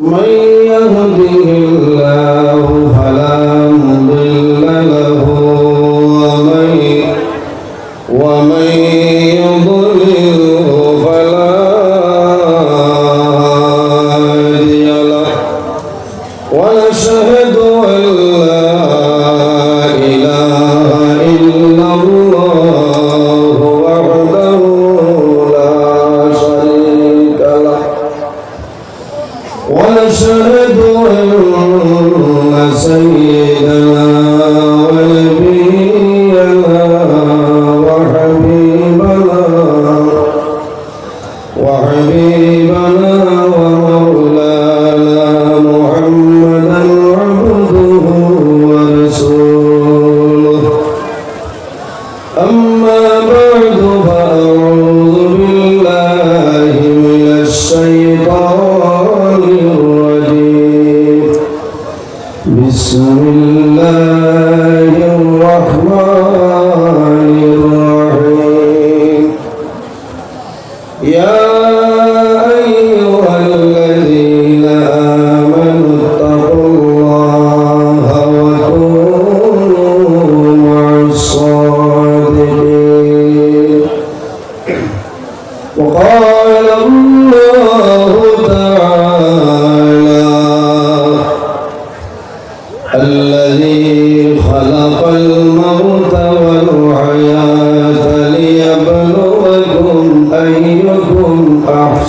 من يهده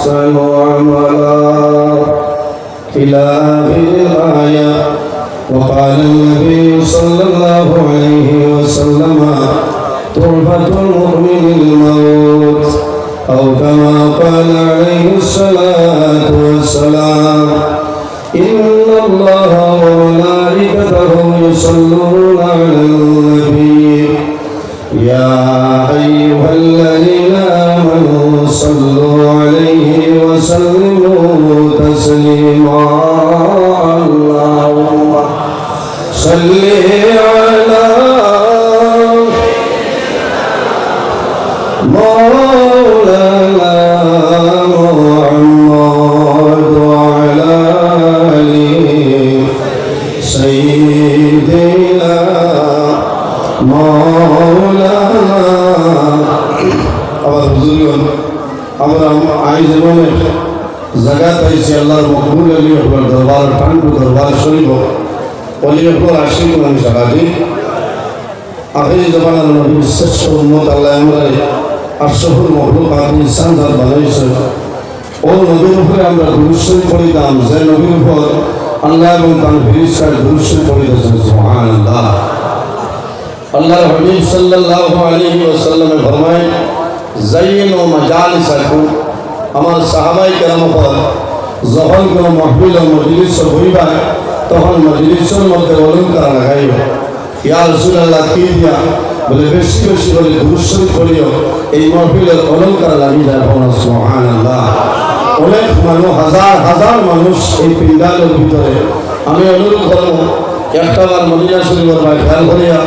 أحسن عملا. إلى آخر الآية وقال النبي صلى الله عليه وسلم تحفة المؤمن الموت. أو كما قال عليه الصلاة والسلام إن الله وملائكته يصلون على النبي. يا أيها الذين آمنوا صلوا عليه وسلموا تسليما اللهم صل على مولانا محمد وعلى آله سيدنا مولانا أبا بزرگان আমরা আই জীবনে জায়গা পাইছি আল্লাহর মকবুল আলী আকবর দরবার টানটু দরবার, শরীফ অলি আকবর আশিক মানুষ আলাদি আখেরি জমানার নবী শ্রেষ্ঠ উন্মত আল্লাহ আমরা আশরফুল মখলুক আদি ইনসান যার বানাইছে। ও নবীর উপরে আমরা দুরুশ্বর পড়িতাম যে নবীর উপর আল্লাহ এবং তার ফিরিস্তার দুরুশ্বর পড়িতেছেন সুবহানাল্লাহ। আল্লাহ হাবিব সাল্লাল্লাহু আলাইহি ওয়াসাল্লামে ফরমায় জাইয়িনু মাজালিসাকুম আমার সাহাবাই কেরাম পর যখন কোনো মহফিল ও মজলিস হইবা তখন মজলিসের মধ্যে অলঙ্কার লাগাইব ইয়া রাসূলুল্লাহ, কি দিয়া? বলে, বেশি বেশি বলে দুরুশ্বর করিও এই মহফিলের অলঙ্কার লাগিয়ে যায় সুবহানাল্লাহ। অনেক মানুষ হাজার হাজার মানুষ এই পিন্ডালের ভিতরে। আমি অনুরোধ করব একটাবার মদিনা শরীফের ভাই খেয়াল করিয়া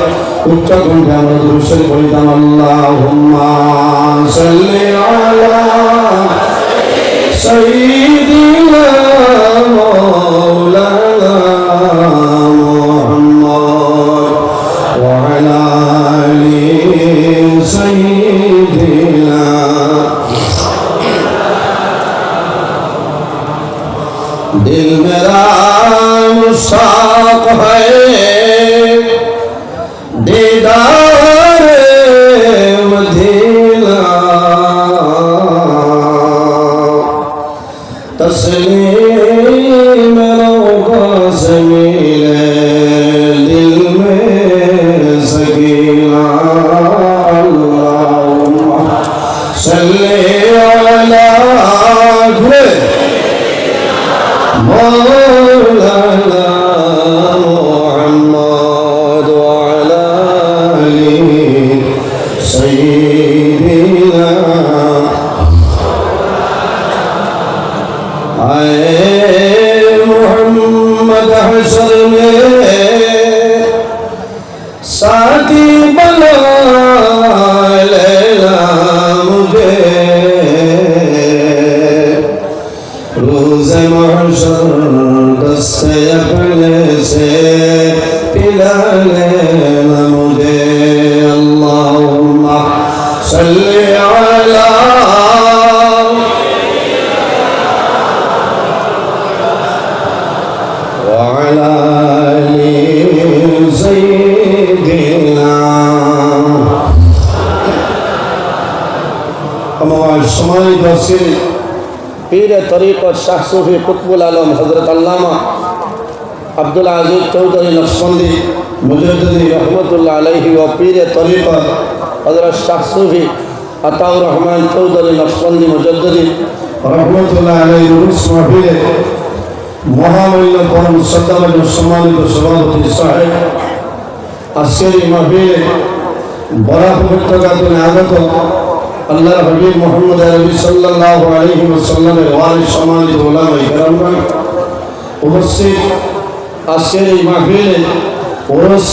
উচ্চ কণ্ঠে আমরা দুরুদ শরীফ বলিতাম আল্লাহুম্মা সাল্লি আলা সাইয়্যিদিনা মাওলানা মুহাম্মদ ওয়া আলা আলি সাইয়্যিদিনা দিল মেরা মুসা है صل على وعلى آل سيدنا أما بعد سماعي تفسير পীর তরিকত শাহ সুফি কুতবুল আলম হজরত আল্লামা আব্দুল আজিজ চৌধুরী নকশবন্দি মুজদ্দি রহমতুল্লাহ আলহি ও পীর তরিকত হজরত শাহ সুফি আতাউর রহমান চৌধুরী নকশবন্দি মুজদ্দি রহমতুল্লাহ আলহি রুস মাহফিলে মহামূল্য পরম শ্রদ্ধাবান সম্মানিত সভাপতি সাহেব আজকের এই মাহফিলে বরাক উপত্যকাতে আগত আল্লাহর হাবিব মোহাম্মদ আরবি সাল্লাল্লাহু আলাইহি ওয়াসাল্লামের ওয়ারিস সম্মানিত ওলামা ইকরামগণ উপস্থিত আজকের এই মাহফিলে ওরস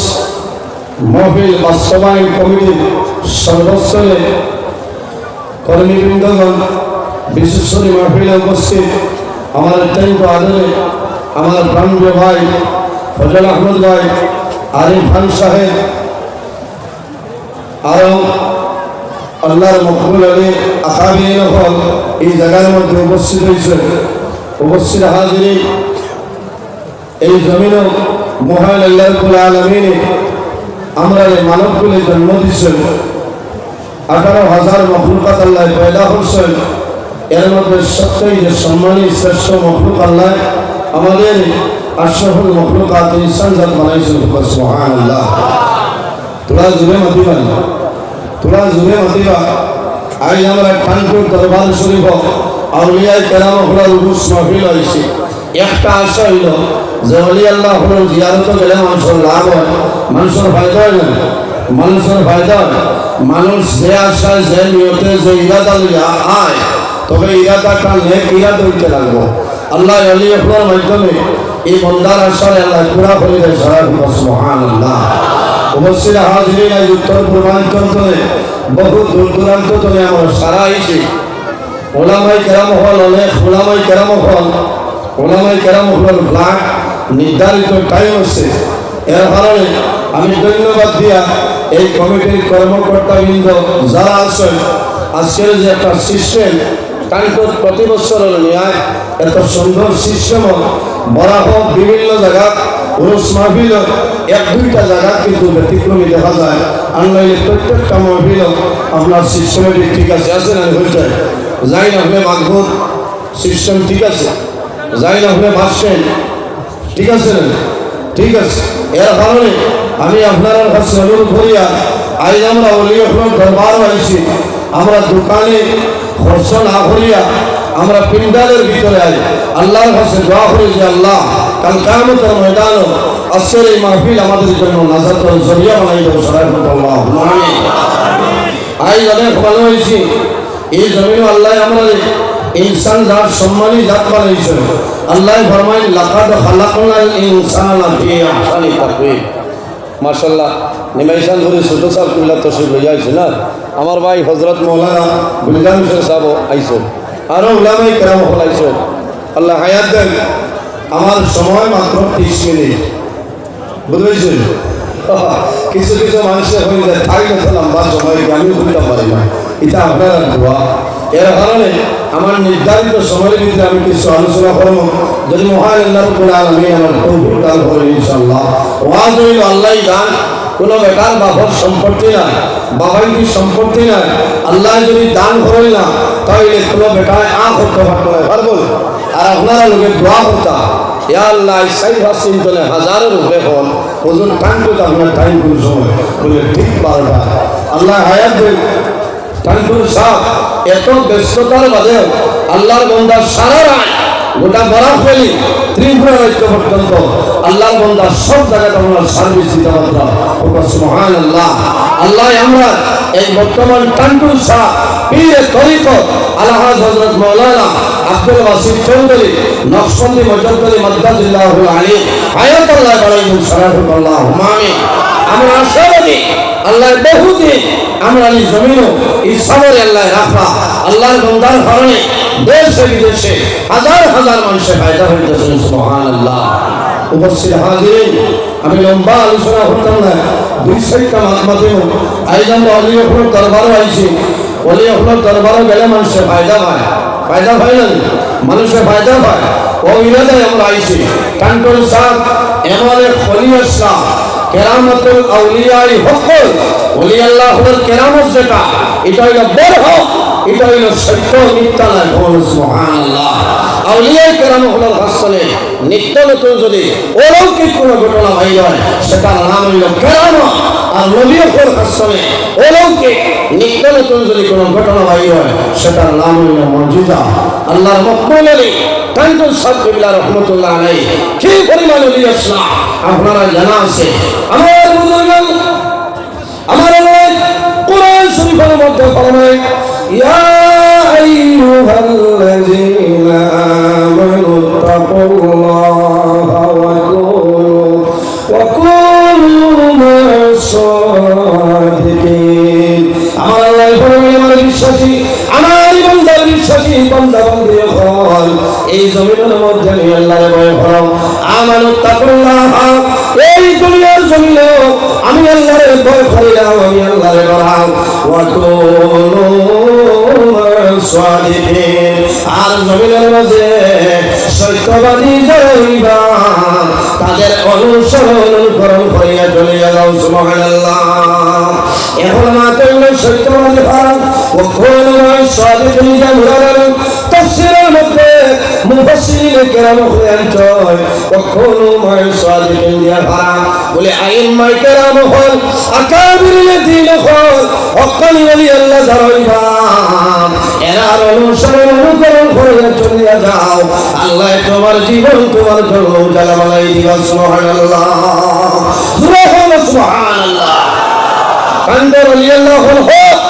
মাহফিল বাস্তবায়ন কমিটির সর্বস্তরে কর্মীবৃন্দগণ বিশেষ করে মাহফিলে উপস্থিত। আমার অত্যন্ত আদরে আমার প্রাণপ্রিয় ভাই, ফজল আহমদ ভাই, আরিফ খান সাহেব আরও আল্লাহর মকবুল আলী আকাবিন হল এই জায়গার মধ্যে উপস্থিত হয়েছে। উপস্থিত হাজিরি এই জমিন মহান আল্লাহকুল আলমিনে আমরা এই মানবকুলে জন্ম দিচ্ছেন। আঠারো হাজার মখলুকাত আল্লাহ পয়দা করছেন। এর মধ্যে সত্যই যে সম্মানী শ্রেষ্ঠ মখলুক আল্লাহ আমাদের আশরফুল মখলুকাত ইনসান জাত বানাইছেন মহান আল্লাহ তোরা জুড়ে মাতিবা তোরা জুড়ে মাতিবা। আজ আমরা কানপুর দরবার শরীফ আউলিয়ায় কেরাম হলার উরুস মাহফিল হয়েছে একটা আশা হইল যে অলি আল্লাহ হল জিয়ারত গেলে মানুষের লাভ হয়, মানুষের ফায়দা হয় না। মানুষের ফায়দা মানুষ যে আশায় যে নিয়তে, যে ইরাদা আয়, তবে ইরাদাটা নেক ইরাদ হইতে লাগবো। আল্লাহ অলি আপনার মাধ্যমে এই বন্দার আশায় আল্লাহ পুরা করে দেয় সারা মহান আল্লাহ উপস্থিত হাজিরিন আজ উত্তর পূর্বাঞ্চলে বহু দূর দূরান্ত থেকে আমরা সারা আইছি। ওলামাই কেরাম হল, অনেক ওলামাই কেরাম হল ওলামাই কেরাম হল ফ্লাগ নির্ধারিত টাইম আছে এর কারণে আমি ধন্যবাদ দিয়া এই কমিটির কর্মকর্তাবৃন্দ যারা আছেন, আজকের যে একটা সিস্টেম কানপুর প্রতি বছরের ন্যায় এত সুন্দর সিস্টেম বরাহ বিভিন্ন জায়গা উরুস মাহফিল এক দুইটা জায়গা কিন্তু ব্যতিক্রমী দেখা যায়। আনলাইনে প্রত্যেকটা মাহফিল আপনার সিস্টেমেটিক ঠিক আছে আছে না হয়েছে? যাই না আপনি মাঘুর সিস্টেম ঠিক আছে? যাই না আপনি ভাসছেন ঠিক আছে? ঠিক আছে। এর কারণে আমি আপনার কাছে অনুরোধ করিয়া আজ আমরা অলি আপনার দরবার হয়েছি আমরা দোকানে খরচ না করিয়া আমরা পিন্ডালের ভিতরে আই। আল্লাহর কাছে দোয়া করি যে আল্লাহ, কাল কামতের ময়দান আজকের এই মাহফিল আমাদের জন্য নাজাতের জরিয়া বানাই দেবো। সরাই আল্লাহ আই অনেক ভালো হয়েছি। এই জমিন আল্লাহ আমরা ইনসান জাত সম্মানী জাত বানাইছেন। আল্লাহ ফরমাইন, লাকাদ খালাকনাল ইনসানা ফি আহসানি তাকওয়িম। মাশাআল্লাহ নিমাইশান ধরে ছোট সাহেব কুল্লা তসিব লইয়া আইছে না আমার ভাই হজরত মৌলানা গুলজান সাহেব আইছো আরও উলামাই কেরাম হল আল্লাহ হায়াত দেন, আমার সময় মাত্র তিরিশ মিনিট। বুঝেছেন? কিছু কিছু মানুষের হয়ে যায় তাই না লম্বা সময়, আমি বুঝতে পারি না। এটা আপনার দোয়া। এর কারণে আমার নির্ধারিত সময়ের ভিতরে আমি কিছু আলোচনা করব। যদি মহান আল্লাহ করে আমি আমার তৌফিক দান করেন ইনশাআল্লাহ। ওয়াজ হইল আল্লাহ দান। কোনো বেকার বাবার সম্পত্তি না বাবার কি সম্পত্তি না আল্লাহ যদি দান করেন না, তাহলে কোনো বেটায় আ করতে পারতো পারব আর আপনারা লোকে দোয়া করতা ইয়া আল্লাহ সাই ভাসিন চলে হাজারের উপরে হল ওজন টাইম তো আপনার টাইম কোন সময়, বলে ঠিক বারোটা। আল্লাহ হায়াত দেন টানপুর সাহ, এত ব্যস্ততার বাদেও আল্লাহর বন্দা সারা রায় গোটা বরাক ফেলি ত্রিপুরা রাজ্য পর্যন্ত আল্লাহর বন্দা সব জায়গায় আমরা সার্ভিস দিতে পারতাম মহান আল্লাহ আল্লাহ আমরা এই বর্তমান টান্টুর শাহ পীরে তরিক আলহাজ হজরত মৌলানা আব্দুল ওয়াসিফ চৌধুরী, নকশবন্দি মজদ্দলি মদ্দাজিল্লাহ আলী হায়াত আল্লাহ বাড়াইবুল সারাহুল আল্লাহ হুমামি আমরা আশাবাদী আল্লাহর বহুদিন আমরা এই জমিনও, এই সবরে আল্লাহ রাখা। আল্লাহর বন্দার কারণে দেশে বিদেশে হাজার হাজার মানুষের ফায়দা হইতেছেন সুবহান আল্লাহ উপস্থিত হাজির আমি লম্বা আলোচনা করতাম না, দুই সাইডটা মাধ্যমে। আইজ আমরা অলি হকলের দরবারও আইছি। অলি হকলের দরবারও গেলে মানুষের ফায়দা পায় ফায়দা পায় না? মানুষের ফায়দা পায় ও ইরাদায় আমরা আইছি। কান্টল সাহ এমন এক অলি আসলাম কেরামতুল আউলিয়াই হকল। অলি আল্লাহ হলের কেরামত যেটা, এটা হইল বড় হক, এটা হইল সত্য নয়। ভগবান সুবহানাল্লাহ। আউলিয়াই কেরাম হলের হাসনে নিত্য নতুন যদি অলৌকিক কোনো ঘটনা হয়ে যায়, সেটার নাম হইল কেরাম আর নবী হলের হাসনে অলৌকিক, নিত্য নতুন যদি কোনো ঘটনা হয়ে যায়, সেটার নাম হইল মর্যাদা আল্লাহর মকবুল আলী কান্দুল সাহেব রহমতুল্লাহ আলাই কি পরিমাণ অলি আসলাম আপনারা জানা আছে। আমার বুজুর্গ আমার আল্লাহ কোরআন শরীফের মধ্যে ফরমায় ইয়া আমানু ওয়া কুনু ওয়া কুনু মা'আস-সাদিকিন আমার আল্লাহ বিশ্বাসী, আমার বান্দার বিশ্বাসী, বান্দা এই জমিনের মধ্যে আমি আল্লাহর ভয় করো আমানু তাকুল্লাহা এই দুনিয়ার জমিনে আমি আল্লাহর ভয় করিলাম আমি আল্লাহর সাদিকিন। আর জমিনের মাঝে সত্যবাদী যারা তাদের অনুসরণ অনুকরণ করিয়া চলে যাও, সুবহানাল্লাহ। এখন মাত্র সত্যবাদী ও কোন মধ্যে মুফাসসিরিন কেরাম হলেন চয় ও কোন সাদিকিন দিয়া ভাড়া। বলে, আইন মাই কেরাম হল আকাবির দিন হল হকানি ওলি আল্লাহ যারা এরার অনুসরণ অনুকরণ করে চলিয়া যাও। আল্লাহ তোমার জীবন তোমার জন্য উজালা বানাই দিবা সুবহানাল্লাহ। সুবহানাল্লাহ। কান্দর ওলি আল্লাহ হল হক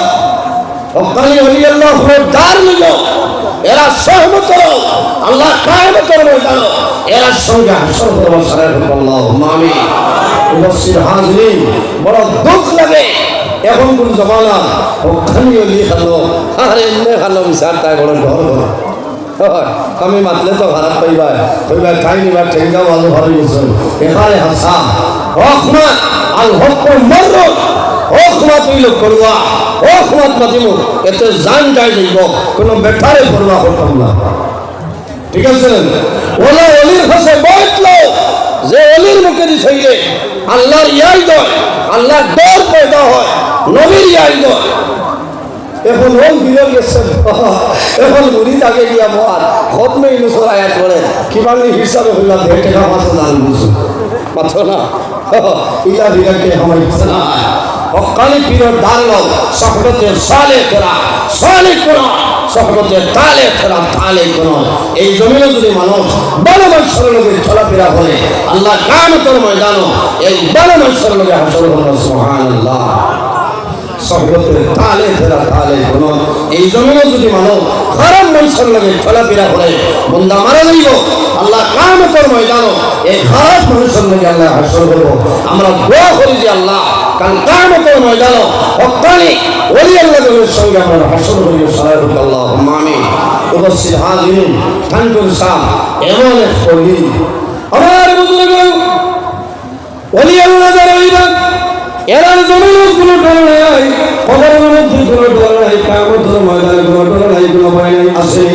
হকানি ওলি আল্লাহ হল দার নিল এরা সহমত করো আল্লাহ কায়েম করবে জানো এরা সঙ্গে হাসর করব সারা আল্লাহ মামি উপস্থিত হাজরিন বড় দুঃখ লাগে। এখন কোন জমানা ওখানেও লিয়ে খালো আর এমনি খালো বিচার তাই বড় হয়, আমি মাতলে তো খারাপ পাইবা কইবা খাই নিবা ঠেঙ্গা ভালো ভালো গেছে এখানে হাসা আল হক হক হক এতে জান কোনো না। ঠিক আছে? যে আল্লাহর ইয়াই দয় ডর পয়দা হয়, নবীর ইয়াই দয়। এখন ওল বিরল গেছে, এখন মুড়ি তাকে গিয়া মহান, খতমে ইনুসর আয়াত করে কিমান হিসাবে হইলাম টাকা মাত্র দান বুঝু না? ইলা বিরাকে আমার ইচ্ছা না। সালে তালে এই জমিনে যদি মানুষ বড় আল্লাহ ময়দানও এই বড় লোকে হাসল তালে তালে এই জমিনে যদি খারাপ মানুষের লগে চলাফেরা করে, বন্দা মারা যাইব, আল্লাহ কামতের ময়দানও এই খারাপ মানুষের লগে আল্লাহ হাসর করব। আমরা দোয়া করি যে আল্লাহ কারণ কামতের ময়দানও হকানি ওলি আল্লাহের সঙ্গে আমরা হাসর করি সারা আল্লাহ মামি উপস্থিত হাজির ঠান্ডুর শাহ, এমন এক অলি আমার বুজুর্গ অলি আল্লাহ যারা হইবেন এরার জমিনের কোনো ডর নাই, কবরের মধ্যে কোনো ডর নাই কামতের ময়দানে কোনো ডর নাই, কোনো ভয় নাই আসে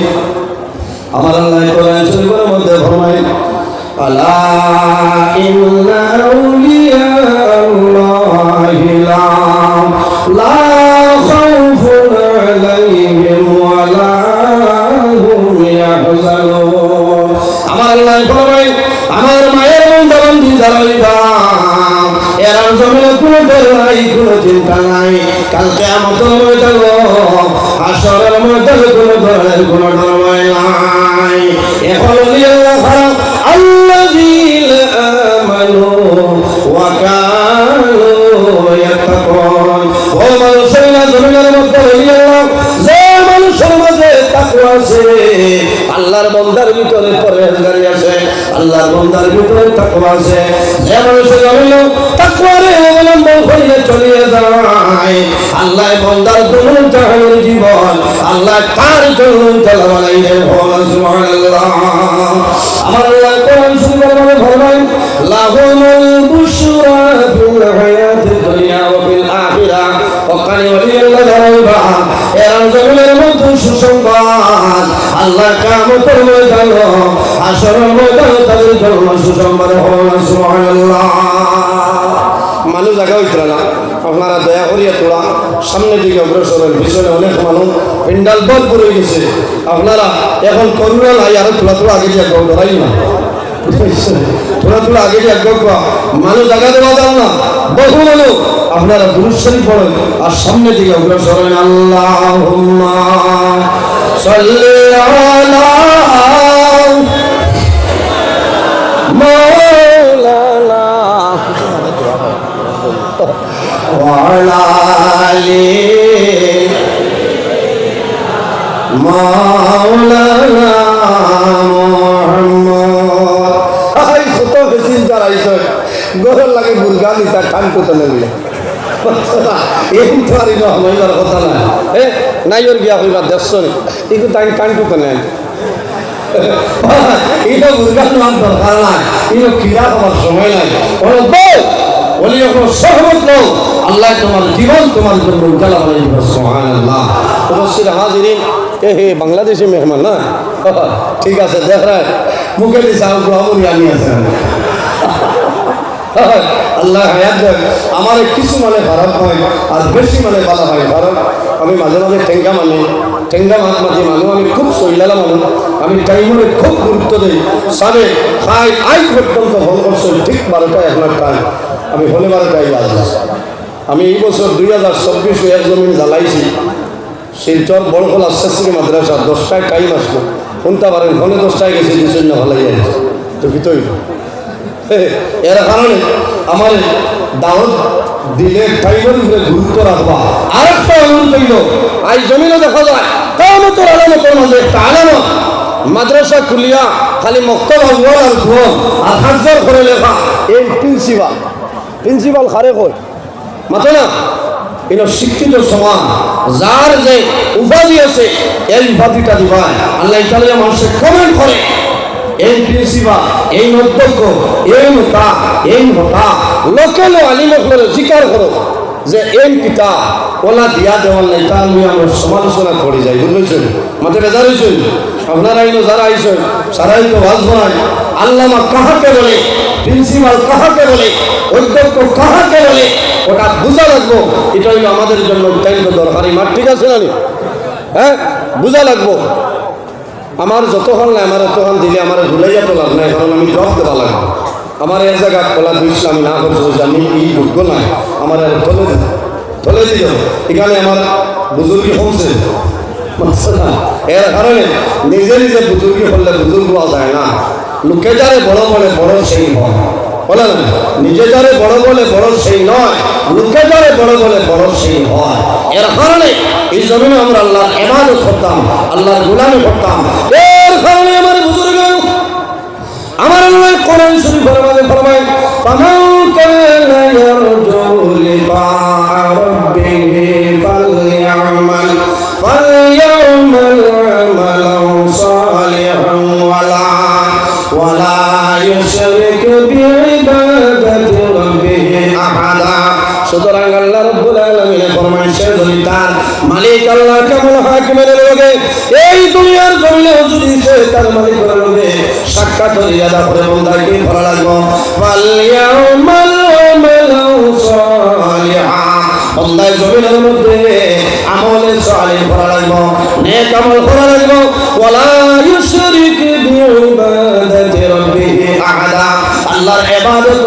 আমার আল্লাহ কোরআন শরীফের মধ্যে ফরমায় ইন্না আউলিয়া আল্লাহি লা লা খাউফুন আলাইহিম ওয়া লা হুম ইয়াহজানুন আমার আল্লাহ ফরমায় আমার মায়ের বন্ধু যারা এরা জমিনে কোনো ডর নাই কোনো চিন্তা নাই কালকে আমাদের ময়দান আসরের ময়দান কোনো ধরনের কোনো ডর এখন আল্লাযীল আমানু ওয়া কানু ইয়াত্তাকুন। ও মানুষেরা জমিনের তাকওয়া আছে আল্লাহর বান্দার ভিতরে পরহেজগারি আছে আল্লাহর বান্দার ভিতরে জীবন, আল্লাহ তার দুনুন এরা জমিনের আল্লাহ কামতের ময়দান আসরের ময়দান তাদের জন্য সুসংবাদ সুবহানাল্লাহ। মানুষ জায়গা হইতে না, আপনারা দয়া করিয়া তোলা, সামনের দিকে অগ্রসর হন পিছনে অনেক মানুষ পেন্ডাল বল করে গেছে। আপনারা এখন করুণা নাই, আরও তোলা তোলা আগে দিয়ে একদম না। थोड़ा थोड़ा आगे भी अग्रत पा मानो না। বহু মানুষ আপনারা দুরুদ পড়েন। আর সামনে দিকে অগ্রসর মাওলানা মাওলানা লাগে মুরগা নিতা টান কত লাগলে এই তো আর ইনো হইবার কথা না এ নাই ওর গিয়া হইবার দেশ ইকু তাই টান কত নেন এটা মুরগার নাম দরকার নাই। ইনো কিরা হওয়ার সময় নাই। ওরা বল। বলি যখন সহমত লোক আল্লাহ তোমার জীবন তোমার জন্য উজালা বানিয়ে দিবে সুবহানাল্লাহ। উপস্থিত হাজিরিন এ, হে, বাংলাদেশি মেহমান না? ঠিক আছে, দেখ রে মুখে দিছে আর গ্রহমনি আনি আছে। আল্লাহ দেন, আমার কিছু মানে খারাপ হয় আর বেশি মানে ভালো হয় কারণ আমি মাঝে মাঝে ঠেঙ্গা মানি, ঠেঙ্গা মাছ মাঝে মানুষ আমি খুব সইলালা মানুষ আমি টাইমে খুব গুরুত্ব দিই। সাবে খাই আই পর্যন্ত ফোন করছ ঠিক বারোটা এক লাখ টাকা আমি হলে বারোটাই আসলাম আমি এই বছর দুই হাজার চব্বিশ এক জমিন জ্বালাইছি। শিলচর বড়খোলা আশ্বাসী মাদ্রাসা, দশটায় টাইম আসলো। শুনতে পারেন ফোনে দশটায় গেছি দুজন ভালাই আছে তো ভিতই এর কারণে আমার দাওয়াত দিলে টাইমের উপরে গুরুত্ব রাখবা। আর একটা অনুরোধ হইল, আই জমিনে দেখা যায়, কামতর আলামতের মাঝে একটা আলামত। মাদ্রাসা খুলিয়া খালি মক্তব আউয়াল আর ঘুম আর হাজার করে লেখা এই প্রিন্সিপাল। প্রিন্সিপাল খারে কই? মাথো না? এটা শিক্ষিত সমাজ, যার যে উপাধি আছে, এই উপাধিটা দিবায় আল্লাহ ইতালিয়া মানুষের কমেন্ট করে। এই প্রিন্সিপাল এই নর্তক্য এই মতা এই মতা লোকেল আলিম করে স্বীকার করো যে এই পিতা ওলা দিয়া দেওয়ার নাই তার নিয়ে আমরা সমালোচনা করে যাই বুঝলেছেন মাথায় বেজার হয়েছেন আপনারা আইনো যারা আইসেন সারাই তো ভাজ বানায় আল্লামা কাহাকে বলে প্রিন্সিপাল কাহাকে বলে, অধ্যক্ষ কাহাকে বলে, ওটা বোঝা লাগবো এটা হইল আমাদের জন্য অত্যন্ত দরকারি। মাঠ ঠিক আছে না হ্যাঁ? বোঝা লাগবো। আমার যতক্ষণ নাই আমার তখন দিলে আমার ভুলাইয়া তো লাভ নাই কারণ আমি ড্রপ দেওয়া লাগবে আমার এক জায়গা কলা দিয়েছিল আমি না করছি যে আমি এই যোগ্য নাই। আমার আর তলে তলে দিও। এখানে আমার বুজুর্গি হচ্ছে। না? এর কারণে নিজে নিজে বুজুর্গি হলে বুজুর্গ যায় না। লোকে যারে বড় বলে বড় সেই হয়। বলে না নিজে যারে বড় বলে বড় সেই নয় লোকে যারে বড় বলে বড় সেই হয়। এর কারণে এই জমিনে আমরা আল্লাহর এমাদত করতাম, আল্লাহর গুলামি করতাম। এর কারণে আমার বুজুর্গ আমার আল্লাহ কোরআন শরীফের মধ্যে ফরমায়, ফামান কানা ইয়ারজু লিকা রাব্বিহি ইউশরিক বিইবাদাতি রাব্বিহি আহাদা। সুতরাং আল্লাহ রব্বুল আলামিন ফরমাইছে যদি তার মালিক আল্লাহ কেমন হাকিমের লোকে এই দুনিয়ার জমিনে যদি সে তার মালিকের লোকে সাক্ষাৎ ভালো সালিহ। করা বিইবাদাতি রাব্বিহি আহাদা আল্লাহর ইবাদত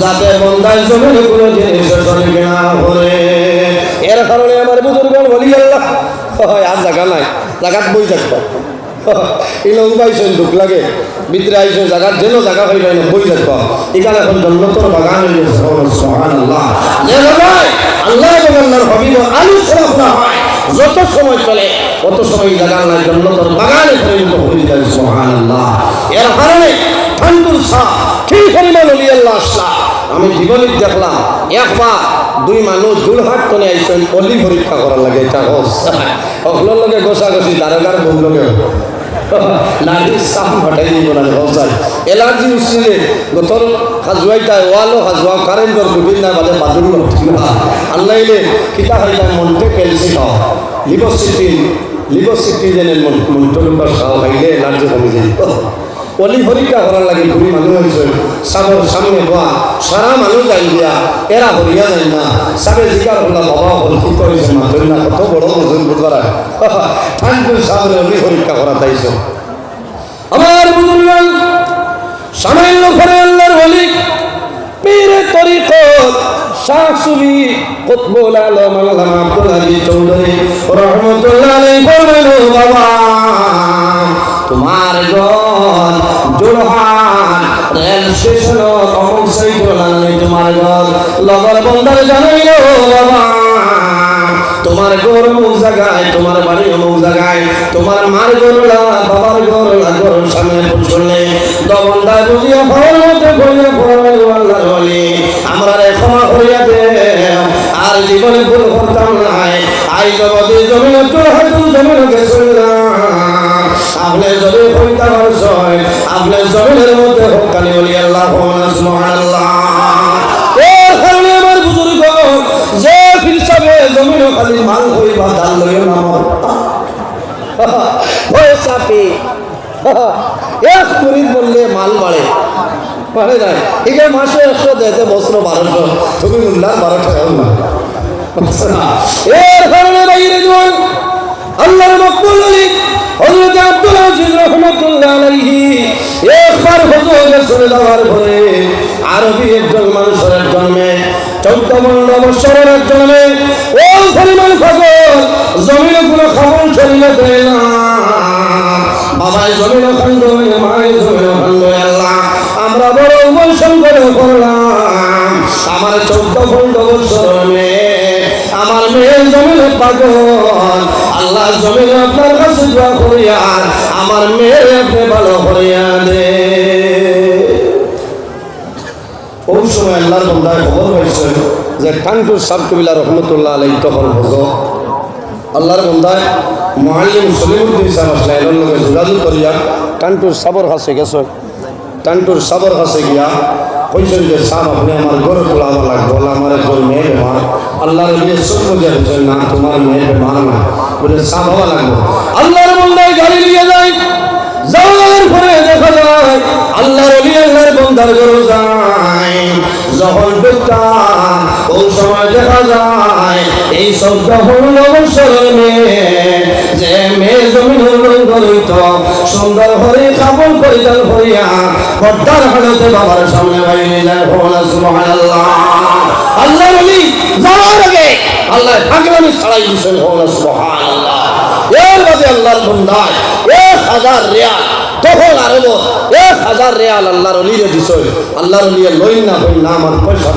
যাতে বন্দায় জমিনে কোনো জিনিস শরীক না করে। এর কারণে আমার বুজুর্গণ বলি, আল্লাহ আর জায়গা নাই, জায়গাত বই থাকব। এগুলো উপাইছেন দুঃখ লাগে। ভিতরে আইসে জায়গার যেন জায়গা হইল না, বই থাকব। এখানে এখন জন্নতর বাগান আল্লাহ আল্লাহ এবং হবিব আলোচনা করা হয়, যত সময় চলে, অত সময় জায়গা আল্লাহ জন্নতর বাগানে পরিণত হয়ে যায় সোহান আল্লাহ এর কারণে ঠান্ডুর শাহ কি পরিমাণ অলি আল্লাহ আসলা। আমি জীবনে দেখলাম, একবার দুই মানুষ দুলহাট তনে আইসেন অলি পরীক্ষা করার লাগে এটা হোস অকলের লগে গোসা গছি দারোগার বউ লগে। নারীর ফাটাই দিব না হোসাই এলার্জি উঠছিলে গতর হাজুয়াইটা ওয়ালো হাজুয়া কারেন্টর বিভিন্ন বাদে বাদুর আল্লাহ কিতা হইতা মনতে পেলছি লিবস্টিন লিভ সিটিজেনের মন্ত্রণবার খাওয়া খাইলে এনার্জি কমে যায়। অলি পরীক্ষা করার লাগে ঘুরি মানুষ হয়েছে সাবর সামনে হওয়া সারা মানুষ যাই দিয়া এরা হরিয়া যায় না। সাবে জিকার হল্লা বাবা হল, কি করেছে মাত্র না কত বড় ওজন বুধবার ঠান্ডুর সাবরে অলি পরীক্ষা করা তাইছে আমার বুজুর্গ সামান্য করে আল্লাহর বলি পীরে তরিকত সুবি কুতবুল আলম, আল্লামা আব্দুল আলী চৌধুরী রহমতুল্লাহ বাবা। তোমার ঘর জোরহাট, রেল স্টেশন অমুক সাইকেল তোমার ঘর লগর বন্দার জানাইল বাবা। তোমার ঘর অমুক জায়গায় তোমার বাড়ি অমুক জায়গায় তোমার মার গরলা বাবার গরলা গরুর সামনে পৌঁছলে দবনটা বুঝিয়া ভয়ের মধ্যে করিয়া ভয় আল্লাহর বলি। আমরা রে ক্ষমা করিয়া দে, আর জীবনে ভুল করতাম নাই। আই জগতে জমিন তোর হাতুন জমিন গেছিল আপনি যদি হইতা পারছেন আপনি জমিনের মধ্যে হকানি বলি, আল্লাহ সুবহানাল্লাহ। ও কারণে আমার বুজুর্গ, যে হিসাবে জমিন খালি মাল হইবা দান লইও না আমার। পয়সা পে এক মুরিদ বললে মাল বাড়ে। পারে যায় ঠিক আছে মাসে একশো দেতে বছর বারোশো। তুমি উল্লার বারো টাকা না এর কারণে বাইরে জীবন। আল্লাহর মকবুল আলী হযরত আব্দুল আজিজ রাহমাতুল্লাহ আলাইহি একবার হুজুরে চলে যাওয়ার পরে আরবি একজন মানুষের জন্মে চৌদ্দ পনেরো বছরের জন্মে ও পরিমাণ খবর জমিনে কোনো খবর ছড়িয়ে দেয় না। বাবাই জমিনে খন্ড মায়ের জমিনে খন্ড আল্লাহ, আমরা বড় বৈষম করে করলাম আমার চৌদ্দ পনেরো বছর মেয়ে, আমার মেয়ের জমিনে পাগল আল্লাহ জমিনে আপনার কাছে দোয়া করিয়া, আমার মেয়ের আপনি ভালো করিয়া দে। ওই সময় আল্লাহর বন্ধায় খবর যে কানপুর সাব রহমতুল্লাহ আলাই তখন হজ আল্লাহর বন্ধায় মহালিম সলিমুদ্দিন সাহেব আসলে এর লগে যোগাযোগ করিয়া সাবর কাছে গেছে। কানপুর সাবর কাছে গিয়া কইছেন যে সাহ আপনি আমার গড়ে তোলা আমার লাগবে আমার একজন মেয়ে বেমার। আল্লাহর বিয়ে সত্য যে বলছেন, না, তোমার মেয়ে বেমার না। বলে সাহ বাবা লাগবে। আল্লাহর বন্ধায় গাড়ি নিয়ে যায় যাওয়ার পরে দেখা যায়, আল্লাহর আল্লাহর বন্ধার গরু যায়। যখন দেখতাম ওই সময় দেখা যায়, এই শব্দ হল অবসরের মেয়ে যে মেয়ে জমিন রঙ্গলিত সুন্দর হরে কাপড় পরিধান করিয়া পর্দার হালতে বাবার সামনে বাইরে সুবহানাল্লাহ। আল্লাহর অলি যাওয়ার আগে আল্লাহ ঠাকুরানি ছাড়াই দিয়েছেন ভগবান সুবহানাল্লাহ। এর বাদে আল্লাহর বন্ধায় এক হাজার রিয়াল, তখন আরব এক হাজার রিয়াল আল্লাহর অলিরে দিছ আল্লাহর অলিয়ে লই না হই না, আমার পয়সার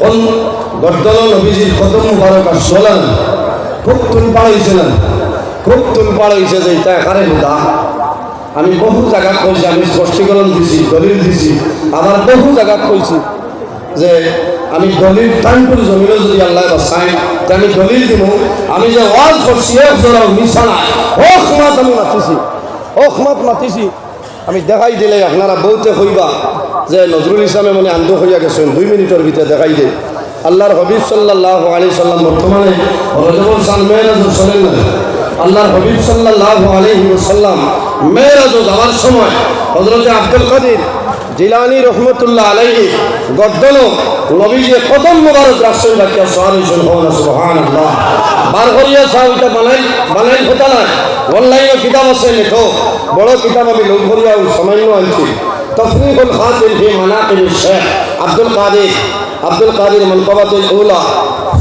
কোন গদ্দল নবীজির কদম মুবারক সোলান খুব তুল পাড়াইছে না খুব তুল পাড়াইছে যে এটা এখানে বোধা। আমি বহু জায়গা কইছি, আমি স্পষ্টীকরণ দিছি, দলিল দিছি। আবার বহু জায়গা কইছি যে আমি দলিল টান করে জমিলে যদি আল্লাহ বাসাই, তা আমি দলিল দিব আমি যে ওয়াজ করছি এক জোড়াও মিশা না মাত আমি মাতিছি হোক মাত মাতিছি। আমি দেখাই দিলে আপনারা বহুতে কইবা যে নজরুল ইসলামে মানে আন্দ হইয়া গেছেন, দুই মিনিটের ভিতরে দেখাই দে আল্লাহর হবিব সাল্লাহ আলী সাল্লাম বর্তমানে আল্লাহর হবিব সাল্লাহ আলহি সাল্লাম মেয়েরাজ যাওয়ার সময় হজরতে আব্দুল কাদির জিলানি রহমতুল্লাহ আলাইহি গদ্দল নবীজি কদম মুবারক রাখছেন সোহান হইছেন হওয়া সুবহান আল্লাহ বার করিয়া এটা বানাই বানাই হতা না অনলাইনে কিতাব আছে লেখো। বড় কিতাব আমি লোক করিয়া সামান্য আনছি। তফরিকুল খাতির ফি মানাকিব শেখ আব্দুল কাদের আব্দুল কাদের মনকবাতুল উলা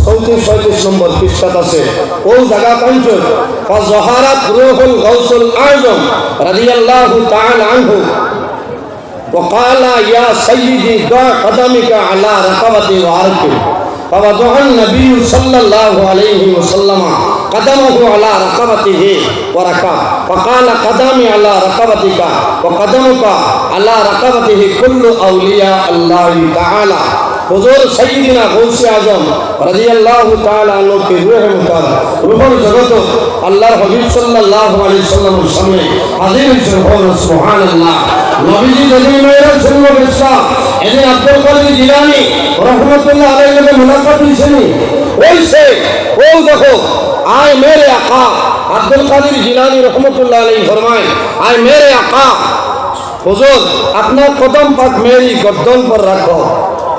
চৌত্রিশ ছয়ত্রিশ নম্বর পৃষ্ঠাত আছে ও জায়গা কাঞ্চন فظهرت روح الغوث الأعظم رضي الله تعالى عنه وقال يا سيدي ضع قدمك على رقبتي واركب فوضع النبي صلى الله عليه وسلم قدمه على رقبته وركب فقال قدم على رقبتك وقدمك على رقبته كل اولیاء اللہ تعالی حضور سیدنا غوث اعظم رضی اللہ تعالی عنہ کی روح مطابق. روح الجبت اللہ حبیب صلی اللہ علیہ وسلم سمے عظیم سبحان سبحان اللہ. نبی جی نبی میرا سنو بسا. یعنی عبد القادر جیلانی رحمت اللہ علیہ نے ملاقات کی سنی. ویسے، وہ دیکھو، آئے میرے آقا আব্দুল কাদির জিলানি রহমতুল্লাহ আলী ফরমায়, আয় মেরে আকা, হুজুর, আপনার কদম পাক মেরি গর্দন পর রাখো।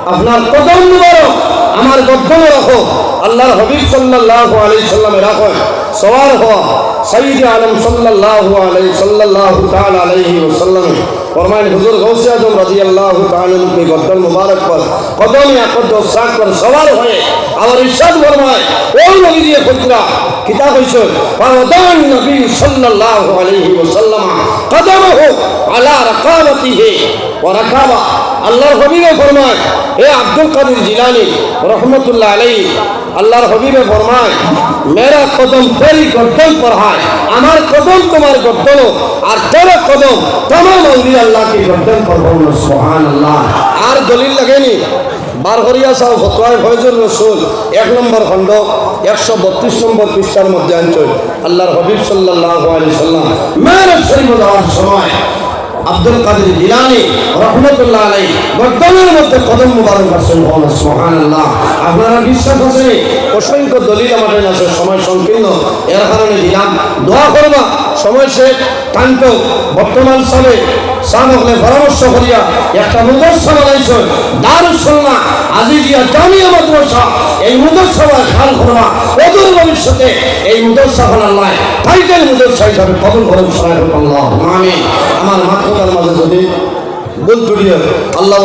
আপনার কদম মুবারক আমার গর্দন রাখো। আল্লাহর হবিব সাল্লাল্লাহু আলাইহি সাল্লামে রাখো সওয়ার হওয়া সাইয়্যিদ আলম সাল্লাল্লাহু আলাইহি সাল্লাল্লাহু তাআলা আলাইহি ওয়াসাল্লাম ফরমায় হুজুর গৌসে আজম রাদিয়াল্লাহু তাআলা কে গর্দন মুবারক পর কদমে আকদ সাক পর সওয়ার হয়ে আমার ইরশাদ ফরমায় ওই নবী দিয়ে পুত্রা, কিতাব হইছে? ফাওদান নবী সাল্লাল্লাহু আলাইহি ওয়াসাল্লাম, কদমহু আলা রাকাবাতিহি। রাকাবা আল্লাহর হবিবে ফরমায়। হে আব্দুল কাদের জিলানি, রহমতুল্লাহ আলাই আল্লাহর হবিবে ফরমায়, মেরা কদম তেরি গর্দন পড়ায় আমার কদম তোমার গর্দন আর তেরা কদম, তমাম আউলিয়া আল্লাহ কি গর্দন পড়ব সুবহান আল্লাহ আর দলিল লাগেনি? বারহরিয়া সাহেব ফতোয়ায় ফয়জুর রসুল, এক নম্বর খণ্ড, একশো বত্রিশ নম্বর পৃষ্ঠার মধ্যে অঞ্চল আল্লাহর হবিব সাল্লাহ আলি সাল্লাম মেয়ের শরীফ সময় আব্দুল কাদের জিলানি রহমতুল্লাহ আলাই গর্দনের মধ্যে কদম মুবারক আছেন সুবহানাল্লাহ। আপনারা বিশ্বাস আছে অসংখ্য দলিল আমাদের আছে সময় সংকীর্ণ। এর কারণে দিলাম। দোয়া করবা, সময় শেষ। কান্ত বর্তমান সালে সামগ্রে পরামর্শ করিয়া একটা মুদর্শা বানাইছে সুন্নাহ আজিজিয়া জামিয়া মাদ্রাসা। এই মুদর্শা খেয়াল করবা অদূর ভবিষ্যতে এই মুদর্শা বানাল্লাহ টাইটেল মুদর্শা হিসাবে কবুল করেন আল্লাহ আমিন। আমার মাত্রতার মাঝে যদি ভুল আল্লাহ